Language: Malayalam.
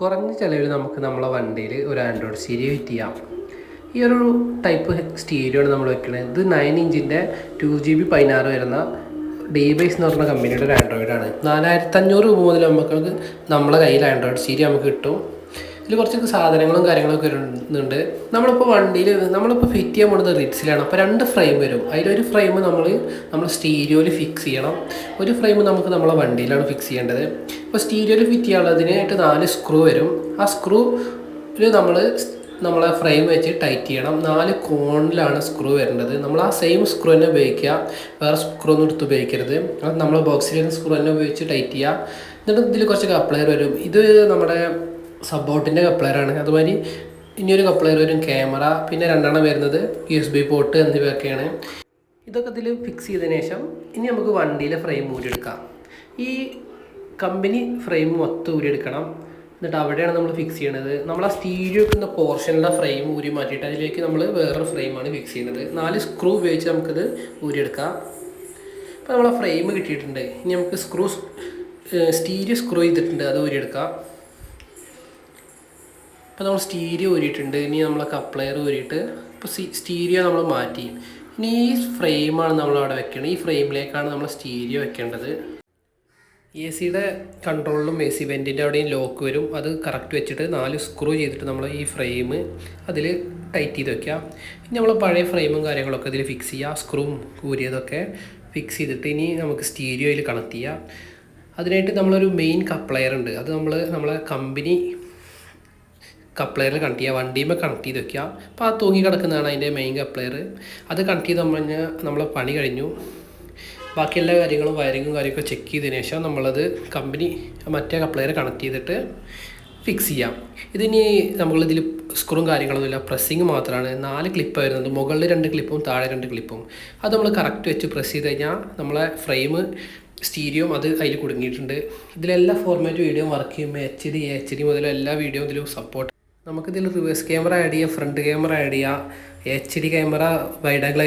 കുറഞ്ഞ ചിലവിൽ നമുക്ക് നമ്മളെ വണ്ടിയിൽ ഒരു ആൻഡ്രോയിഡ് സ്റ്റീരിയോ ഫിറ്റ് ചെയ്യാം. ഈ ഒരു ടൈപ്പ് സ്റ്റീരിയോ ആണ് നമ്മൾ വെക്കുന്നത് ഇത് നയൻ ഇഞ്ചിന്റെ ടു ജി ബി പതിനാറ് വരുന്ന ഡി ബൈസ് എന്ന് പറഞ്ഞ കമ്പനിയുടെ ഒരു ആൻഡ്രോയിഡാണ് നാലായിരത്തഞ്ഞൂറ് രൂപ മുതൽ നമുക്ക് നമ്മളെ കയ്യിൽ ആൻഡ്രോയിഡ് സ്റ്റീരിയോ നമുക്ക് കിട്ടും. ഇതിൽ കുറച്ചൊക്കെ സാധനങ്ങളും കാര്യങ്ങളൊക്കെ വരുന്നുണ്ട്. നമ്മളിപ്പോൾ വണ്ടിയിൽ നമ്മളിപ്പോൾ ഫിറ്റ് ചെയ്യാൻ പോകുന്നത് റിറ്റ്സിലാണ് അപ്പോൾ രണ്ട് ഫ്രെയിം വരും. അതിലൊരു ഫ്രെയിം നമ്മൾ നമ്മൾ സ്റ്റീരിയോയിൽ ഫിക്സ് ചെയ്യണം. ഒരു ഫ്രെയിം നമുക്ക് നമ്മളെ വണ്ടിയിലാണ് ഫിക്സ് ചെയ്യേണ്ടത്. അപ്പോൾ സ്റ്റീരിയോയിൽ ഫിറ്റ് ചെയ്യാനുള്ളതിനായിട്ട് നാല് സ്ക്രൂ വരും. ആ സ്ക്രൂ സ്ക്രൂവിൽ നമ്മൾ നമ്മളെ ഫ്രെയിം വെച്ച് ടൈറ്റ് ചെയ്യണം. നാല് കോണിലാണ് സ്ക്രൂ വരേണ്ടത്. നമ്മൾ ആ സെയിം സ്ക്രൂ തന്നെ ഉപയോഗിക്കുക. വേറെ സ്ക്രൂ ഒന്നും എടുത്ത് ഉപയോഗിക്കരുത്. നമ്മൾ ബോക്സിൽ സ്ക്രൂ തന്നെ ഉപയോഗിച്ച് ടൈറ്റ് ചെയ്യുക. എന്നിട്ട് ഇതിൽ കുറച്ച് കപ്ലയർ വരും. ഇത് നമ്മുടെ സപ്പോർട്ടിന്റെ കപ്ലയറാണ് അതുമാതിരി ഇനിയൊരു കപ്ലയർ വരും ക്യാമറ പിന്നെ രണ്ടെണ്ണം വരുന്നത് യു എസ് ബി പോർട്ട് എന്നിവയൊക്കെയാണ് ഇതൊക്കെ ഇതിൽ ഫിക്സ് ചെയ്തതിന് ശേഷം ഇനി നമുക്ക് വണ്ടിയിലെ ഫ്രെയിം ഊരിയെടുക്കാം ഈ കമ്പനി ഫ്രെയിം മൊത്തം ഊരിയെടുക്കണം എന്നിട്ട് അവിടെയാണ് നമ്മൾ ഫിക്സ് ചെയ്യണത്. നമ്മൾ ആ സ്റ്റീരിയോ വെക്കുന്ന പോർഷനിലെ ഫ്രെയിം ഊരി മാറ്റിയിട്ട് അതിലേക്ക് നമ്മൾ വേറൊരു ഫ്രെയിമാണ് ഫിക്സ് ചെയ്യുന്നത് നാല് സ്ക്രൂ ഉപയോഗിച്ച് നമുക്കിത് ഊരിയെടുക്കാം അപ്പോൾ ആ ഫ്രെയിം കിട്ടിയിട്ടുണ്ട്. ഇനി നമുക്ക് സ്ക്രൂ സ്റ്റീരിയോ സ്ക്രൂ ചെയ്തിട്ടുണ്ട്. അത് ഊരിയെടുക്കാം ഇപ്പോൾ നമ്മൾ സ്റ്റീരിയോ ഊരിയിട്ടുണ്ട്. ഇനി നമ്മൾ കപ്ലയർ ഊരിയിട്ട് ഇപ്പോൾ സ്റ്റീരിയോ നമ്മൾ മാറ്റി. ഇനി ഈ ഫ്രെയിമാണ് നമ്മൾ അവിടെ വെക്കേണ്ടത് ഈ ഫ്രെയിമിലേക്കാണ് നമ്മൾ സ്റ്റീരിയോ വെക്കേണ്ടത്. എ സിയുടെ കൺട്രോളിലും എ സി വെന്റിന്റെ അവിടെയും ലോക്ക് വരും. അത് കറക്റ്റ് വെച്ചിട്ട് നാല് സ്ക്രൂ ചെയ്തിട്ട് നമ്മൾ ഈ ഫ്രെയിം അതിൽ ടൈറ്റ് ചെയ്ത് വെക്കുക. ഇനി നമ്മൾ പഴയ ഫ്രെയിമും കാര്യങ്ങളൊക്കെ ഇതിൽ ഫിക്സ് ചെയ്യുക. സ്ക്രൂ കൂരിയതൊക്കെ ഫിക്സ് ചെയ്തിട്ട് ഇനി നമുക്ക് സ്റ്റീരിയോയിൽ കണക്ട് ചെയ്യാം. അതിനായിട്ട് നമ്മളൊരു മെയിൻ കപ്ലയർ ഉണ്ട്. അത് നമ്മൾ നമ്മളെ കമ്പനി കപ്ലയറിൽ കണക്ട് ചെയ്യുക വണ്ടിയുമ്പോൾ കണക്ട് ചെയ്ത് വെക്കുക. അപ്പോൾ ആ തൂങ്ങി കിടക്കുന്നതാണ് അതിന്റെ മെയിൻ കപ്ലയർ അത് കണക്ട് ചെയ്ത് നമ്മൾ നമ്മളെ പണി കഴിഞ്ഞു. ബാക്കി എല്ലാ കാര്യങ്ങളും വയറിങ്ങും കാര്യമൊക്കെ ചെക്ക് ചെയ്തതിന് ശേഷം നമ്മളത് കമ്പനി മറ്റേ കപ്ലയർ കണക്ട് ചെയ്തിട്ട് ഫിക്സ് ചെയ്യാം. ഇതിനി നമ്മളിതിൽ സ്ക്രൂവും കാര്യങ്ങളൊന്നുമില്ല പ്രസ്സിങ് മാത്രമാണ് നാല് ക്ലിപ്പ് വരുന്നത് മുകളിൽ രണ്ട് ക്ലിപ്പും താഴെ രണ്ട് ക്ലിപ്പും അത് നമ്മൾ കറക്റ്റ് വെച്ച് പ്രസ് ചെയ്ത് കഴിഞ്ഞാൽ നമ്മളെ ഫ്രെയിം സ്റ്റീരിയോ അത് അതിൽ കുടുങ്ങിയിട്ടുണ്ട്. ഇതിലെല്ലാ ഫോർമാറ്റ് വീഡിയോ വർക്ക് ചെയ്യുമ്പോൾ എച്ച് ഡി എച്ച് ഡി മുതൽ എല്ലാ വീഡിയോ ഇതിലും സപ്പോർട്ട് നമുക്കിതിൽ റിവേഴ്സ് ക്യാമറ ആഡ് ചെയ്യാം ഫ്രണ്ട് ക്യാമറ ആഡ് ചെയ്യാം H D camera wide angle